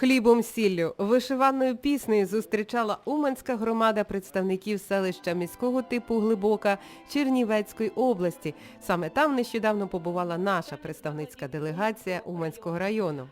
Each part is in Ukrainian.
Хлібом сіллю, вишиваною піснею зустрічала Уманська громада представників селища міського типу Глибока Чернівецької області. Саме там нещодавно побувала наша представницька делегація Уманського району.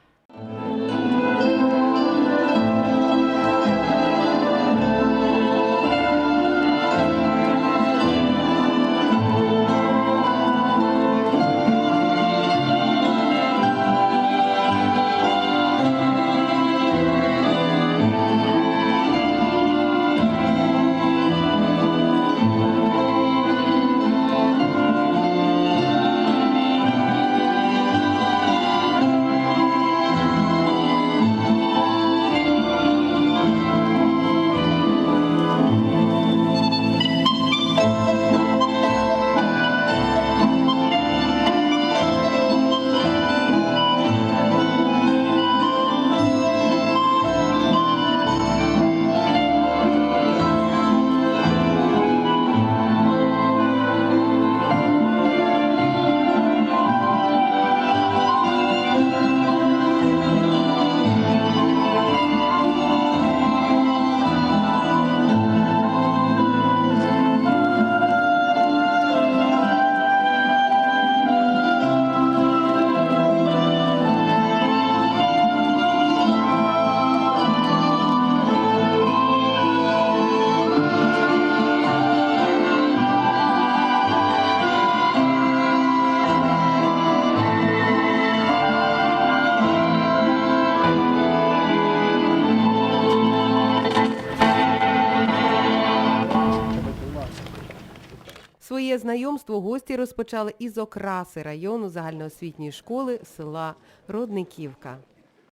Своє знайомство гості розпочали із окраси району загальноосвітньої школи села Родниківка.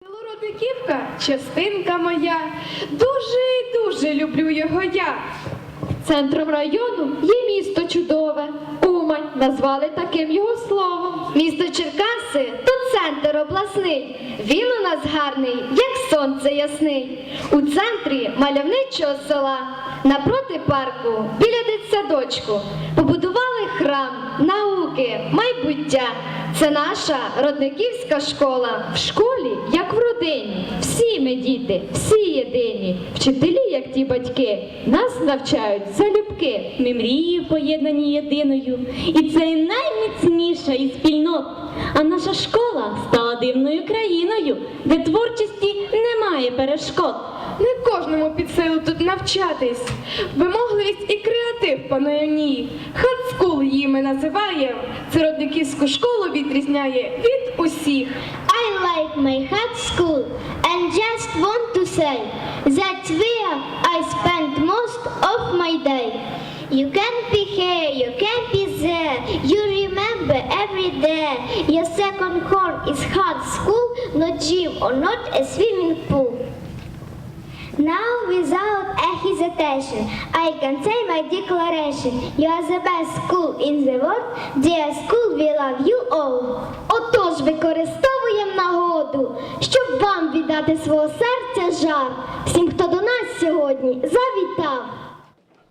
Село Родниківка – частинка моя. Дуже і дуже люблю його я. Центром району є місто чудове. Умань назвали таким його словом. Місто Черкаси то центр обласний. Він у нас гарний, як сонце ясний. У центрі мальовничого села, напроти парку, біля дитсадочку, побудували храм, науки, майбуття. Це наша родниківська школа. В школі, як в родині, ми діти, всі єдині. Вчителі, як ті батьки, нас навчають залюбки. Ми мрії поєднані єдиною, і це найміцніша із спільнот. А наша школа стала дивною країною, де творчості немає перешкод. Не кожному під силу тут навчатись. Вимогливість і креатив панує в ній. Хатскул її ми називаємо. Це родниківську школу відрізняє від усіх. My high school and just want to say that's where I spend most of my day. You can't be here, you can't be there. You remember every day. Your second home is hard school, not gym or not a swimming pool. Now, without hesitation, I can say my declaration. You are the best school in the world. Dear school, we love you all. Отож, використовуємо нагоду, щоб вам віддати свого серця жар. Всім, хто до нас сьогодні завітав.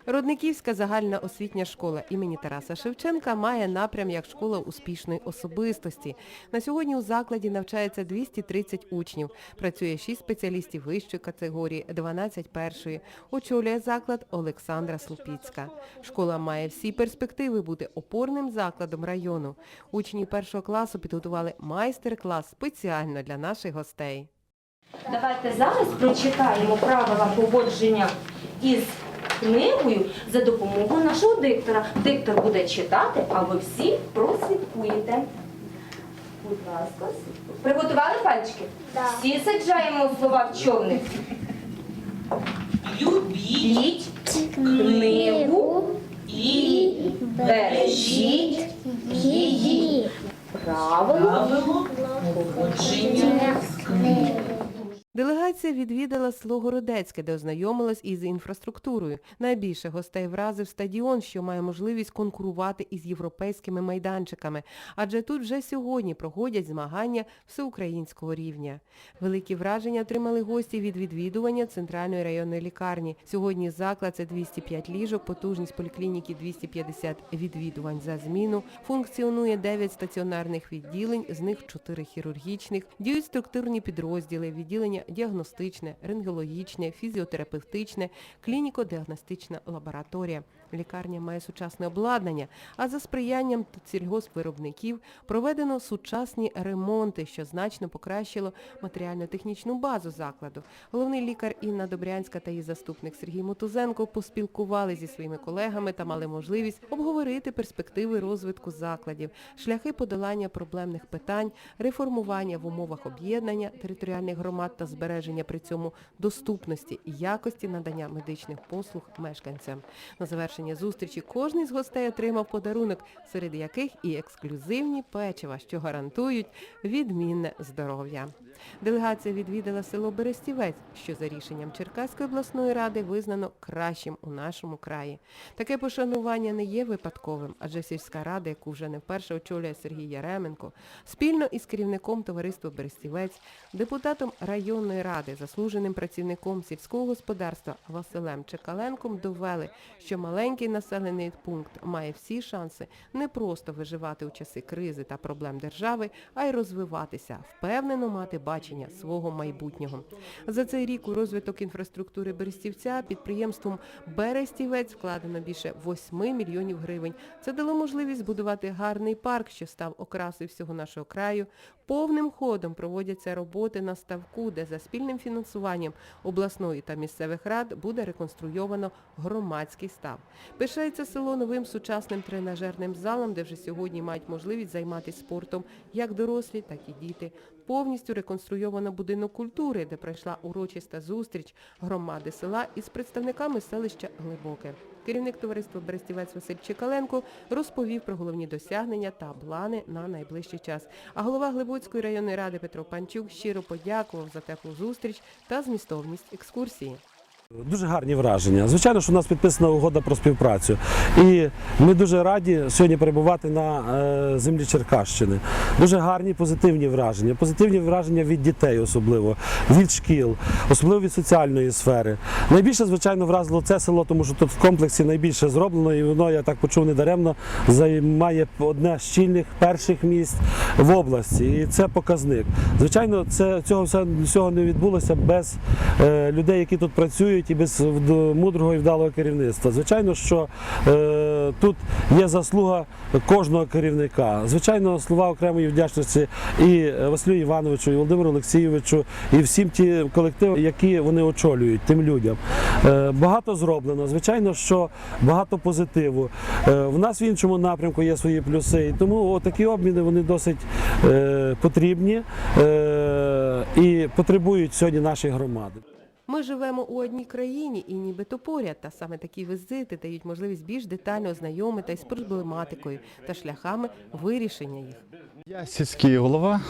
Родниківська загальна освітня школа імені Тараса Шевченка має напрям як школа успішної особистості. На сьогодні у закладі навчається 230 учнів. Працює 6 спеціалістів вищої категорії, 12 першої. Очолює заклад Олександра Слупіцька. Школа має всі перспективи бути опорним закладом району. Учні першого класу підготували майстер-клас спеціально для наших гостей. Давайте зараз прочитаємо правила поводження із книгою за допомогою нашого диктора. Диктор буде читати, а ви всі прослідкуєте. Будь ласка, приготували пальчики? Всі саджаємо слова в човник. Любіть книгу і бережіть її. Правило поводження Делегація відвідала село Городецьке, де ознайомилась із інфраструктурою. Найбільше гостей вразив стадіон, що має можливість конкурувати із європейськими майданчиками, адже тут вже сьогодні проходять змагання всеукраїнського рівня. Великі враження отримали гості від відвідування центральної районної лікарні. Сьогодні заклад це 205 ліжок, потужність поліклініки 250 відвідувань за зміну. Функціонує 9 стаціонарних відділень, з них 4 хірургічних, діють структурні підрозділи, відділення діагностичне, рентгенологічне, фізіотерапевтичне, клініко-діагностична лабораторія. Лікарня має сучасне обладнання, а за сприянням сільгоспвиробників проведено сучасні ремонти, що значно покращило матеріально-технічну базу закладу. Головний лікар Інна Добрянська та її заступник Сергій Мотузенко поспілкували зі своїми колегами та мали можливість обговорити перспективи розвитку закладів, шляхи подолання проблемних питань, реформування в умовах об'єднання територіальних громад та збереження при цьому доступності і якості надання медичних послуг мешканцям. На завершення зустрічі кожний з гостей отримав подарунок, серед яких і ексклюзивні печива, що гарантують відмінне здоров'я. Делегація відвідала село Берестівець, що за рішенням Черкаської обласної ради визнано кращим у нашому краї. Таке пошанування не є випадковим, адже сільська рада, яку вже не вперше очолює Сергій Яременко, спільно із керівником товариства Берестівець, депутатом районної ради, заслуженим працівником сільського господарства Василем Чекаленком довели, що маленький населений пункт має всі шанси не просто виживати у часи кризи та проблем держави, а й розвиватися, впевнено мати бачення свого майбутнього. За цей рік у розвиток інфраструктури Берестівця підприємством Берестівець вкладено більше 8 мільйонів гривень. Це дало можливість збудувати гарний парк, що став окрасою всього нашого краю. Повним ходом проводяться роботи на ставку, де за спільним фінансуванням обласної та місцевих рад буде реконструйовано громадський став. Пишається село новим сучасним тренажерним залом, де вже сьогодні мають можливість займатися спортом як дорослі, так і діти. Повністю реконструйовано будинок культури, де пройшла урочиста зустріч громади села із представниками селища Глибоке. Керівник товариства Берестівець Василь Чекаленко розповів про головні досягнення та плани на найближчий час. А голова Глибоцької районної ради Петро Панчук щиро подякував за теплу зустріч та змістовність екскурсії. Дуже гарні враження. Звичайно, що у нас підписана угода про співпрацю. І ми дуже раді сьогодні перебувати на е, землі Черкащини. Дуже гарні позитивні враження. Позитивні враження від дітей, особливо, від шкіл, особливо від соціальної сфери. Найбільше, звичайно, вразило це село, тому що тут в комплексі найбільше зроблено, і воно, я так почув недаремно, займає одне з щільних перших місць в області. І це показник. Звичайно, це, цього всього не відбулося без е, людей, які тут працюють, і без мудрого і вдалого керівництва. Звичайно, що е, тут є заслуга кожного керівника. Звичайно, слова окремої вдячності і Василю Івановичу, і Володимиру Олексійовичу, і всім ті колективи, які вони очолюють, тим людям. Е, багато зроблено. Звичайно, що багато позитиву. Е, в нас в іншому напрямку є свої плюси. І тому такі обміни вони досить е, потрібні е, і потребують сьогодні нашої громади. Ми живемо у одній країні і нібито поряд, та саме такі візити дають можливість більш детально ознайомитись з проблематикою та шляхами вирішення їх. Я сільський голова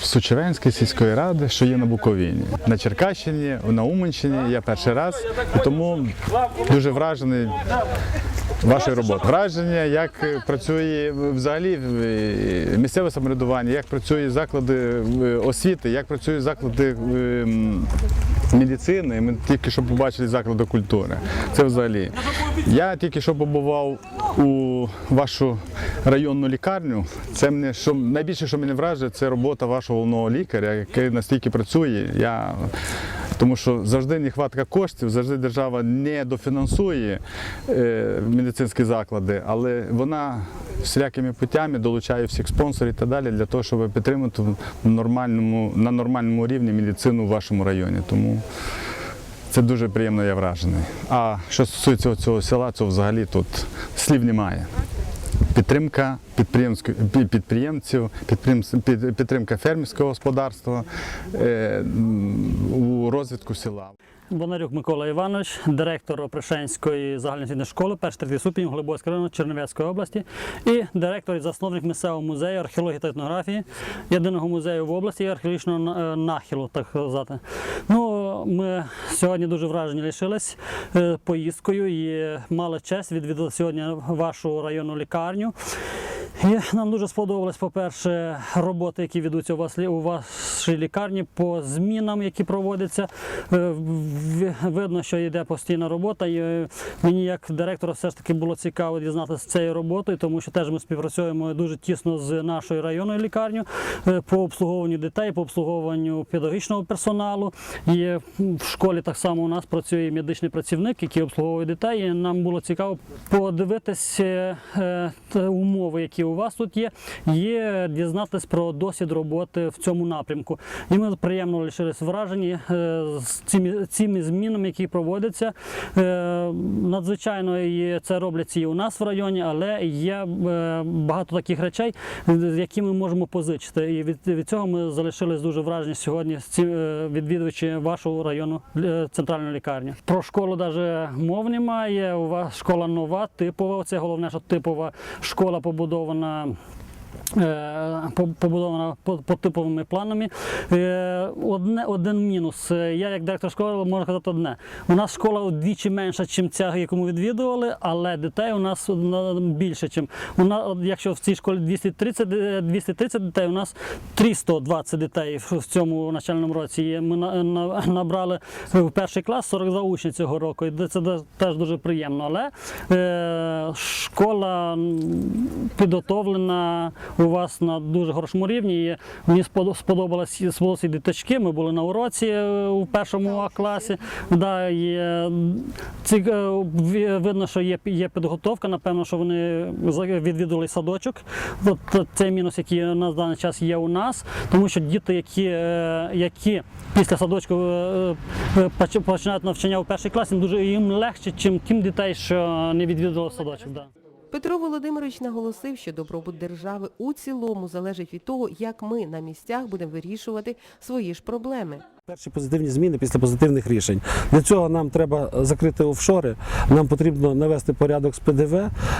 Сучевенської сільської ради, що є на Буковині. На Черкащині, на Уманщині я перший раз, і тому дуже вражений вашою роботою. Враження, як працює взагалі місцеве самоврядування, як працюють заклади освіти, як працюють заклади медицини. Ми тільки що побачили заклади культури. Це взагалі. Я тільки що побував у вашу районну лікарню. Це мене що найбільше, що мене вражує, це робота вашого головного лікаря, який настільки працює. Я тому що завжди нехватка коштів, завжди держава не дофінансує е, медицинські заклади, але вона всілякими путями долучає всіх спонсорів і так далі для того, щоб підтримати в нормальному, на нормальному рівні медицину в вашому районі. Тому це дуже приємно я вражений. А що стосується цього села, то взагалі тут слів немає. Підтримка підприємців, підтримка фермерського господарства е, у розвитку села. Бонарюк Микола Іванович, директор Опришенської загальноосвітньої школи, перший третій ступінь Глибоцького району Чернівецької області, і директор і засновник місцевого музею археології та етнографії, єдиного музею в області і археологічного е, нахилу, так сказати. Ну, ми сьогодні дуже вражені лишились е, поїздкою і мали честь відвідати сьогодні вашу районну лікарню. І нам дуже сподобалось, по-перше, роботи, які ведуться у вас у вашій лікарні по змінам, які проводяться. Е, Видно, що йде постійна робота. І е, мені, як директору, все ж таки було цікаво дізнатися цією роботою, тому що теж ми співпрацюємо дуже тісно з нашою районною лікарнею е, по обслуговуванню дітей, по обслуговуванню педагогічного персоналу. І е, в школі так само у нас працює медичний працівник, який обслуговує дітей. І нам було цікаво подивитися е, умови, які у вас тут є, є дізнатись про досвід роботи в цьому напрямку. І ми приємно лишились вражені е, з цими, цими змінами, які проводяться. Е, Надзвичайно і це роблять і у нас в районі, але є е, багато таких речей, які ми можемо позичити. І від, від цього ми залишились дуже вражені сьогодні, відвідуючи вашу районну е, центральну лікарню. Про школу навіть мов немає. У вас школа нова, типова. Це головне, що типова школа побудована. Е, по- Побудована по, по типовими планами. Е, Одне, один мінус. Е, Я, як директор школи, можу сказати одне. У нас школа вдвічі менша, ніж ця, яку ми відвідували, але дітей у нас на- більше, ніж у нас, якщо в цій школі 230, ди- 230 дітей, у нас 320 дітей в цьому навчальному році. Ми на- на- набрали в перший клас 42 учні цього року. І це теж дуже приємно. Але е, школа підготовлена у вас на дуже хорошому рівні. І мені сподо- сподобалось сподобалися діточки. Ми були на уроці е, у першому А класі. Да, і, е, ці, е, видно, що є, є підготовка. Напевно, що вони відвідували садочок. От цей мінус, який на даний час є у нас, тому що діти, які, які після садочку поч- починають навчання у перший клас, їм дуже їм легше, ніж тим дітей, що не відвідували садочок. Да. Петро Володимирович наголосив, що добробут держави у цілому залежить від того, як ми на місцях будемо вирішувати свої ж проблеми. Перші позитивні зміни після позитивних рішень. Для цього нам треба закрити офшори, нам потрібно навести порядок з ПДВ,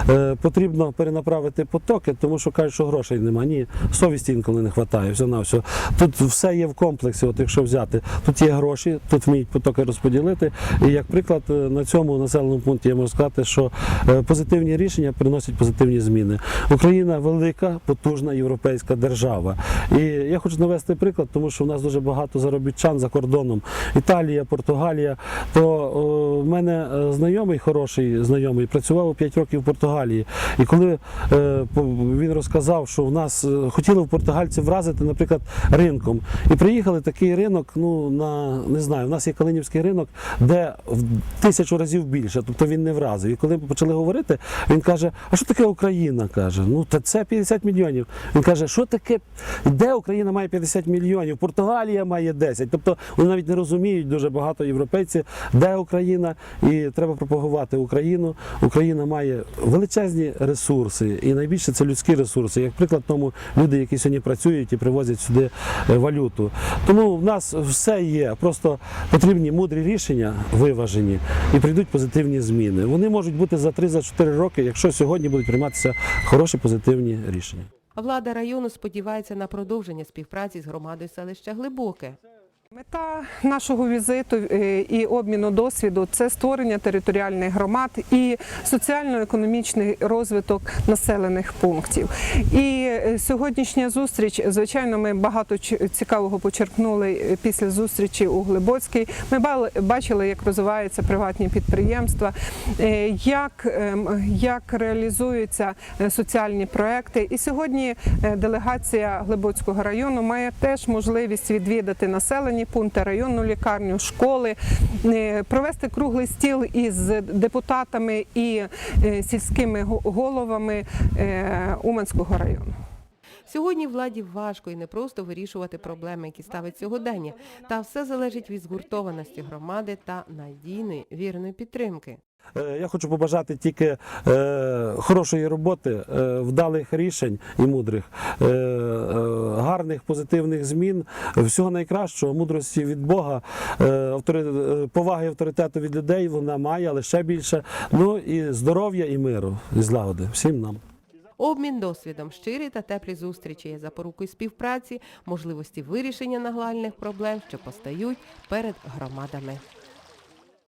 е, потрібно перенаправити потоки, тому що кажуть, що грошей немає. Ні, совісті інколи не вистачає. Все на все. Тут все є в комплексі. От якщо взяти, тут є гроші, тут вміють потоки розподілити. І як приклад, е, на цьому населеному пункті я можу сказати, що е, позитивні рішення приносять позитивні зміни. Україна велика, потужна європейська держава. І я хочу навести приклад, тому що в нас дуже багато заробітчан за кордоном. Італія, Португалія. То в мене е, знайомий, хороший знайомий, працював 5 років в Португалії. І коли е, він розказав, що в нас е, хотіли в португальці вразити, наприклад, ринком. І приїхали такий ринок, ну на не знаю, в нас є Калинівський ринок, де в тисячу разів більше, тобто він не вразив. І коли почали говорити, він каже: А що таке Україна? каже, ну та це 50 мільйонів. Він каже, що таке, де Україна має 50 мільйонів, Португалія має 10. Тобто вони навіть не розуміють дуже багато європейців, де Україна, і треба пропагувати Україну. Україна має величезні ресурси, і найбільше це людські ресурси. Як приклад тому люди, які сьогодні працюють і привозять сюди е, валюту. Тому в нас все є. Просто потрібні мудрі рішення, виважені, і прийдуть позитивні зміни. Вони можуть бути за 3-4 роки, якщо сьогодні будуть прийматися хороші позитивні рішення. Влада району сподівається на продовження співпраці з громадою селища Глибоке. Мета нашого візиту е, і обміну досвіду це створення територіальних громад і соціально-економічний розвиток населених пунктів. І е, сьогоднішня зустріч, звичайно, ми багато цікавого почерпнули е, після зустрічі у Глибоцькій. Ми бачили, як розвиваються приватні підприємства, як, ем, як реалізуються соціальні проекти. І сьогодні делегація Глибоцького району має теж можливість відвідати населені пункти, районну лікарню, школи, е, провести круглий стіл із депутатами і е, сільськими головами е, Уманського району. Сьогодні владі важко і не просто вирішувати проблеми, які ставить сьогодення, та все залежить від згуртованості громади та надійної вірної підтримки. Е, Я хочу побажати тільки е, хорошої роботи, е, вдалих рішень і мудрих, гарних позитивних змін, всього найкращого, мудрості від Бога, е, поваги авторитету від людей вона має, але ще більше. Ну і здоров'я і миру, і злагоди всім нам. Обмін досвідом, щирі та теплі зустрічі є запорукою співпраці, можливості вирішення нагальних проблем, що постають перед громадами.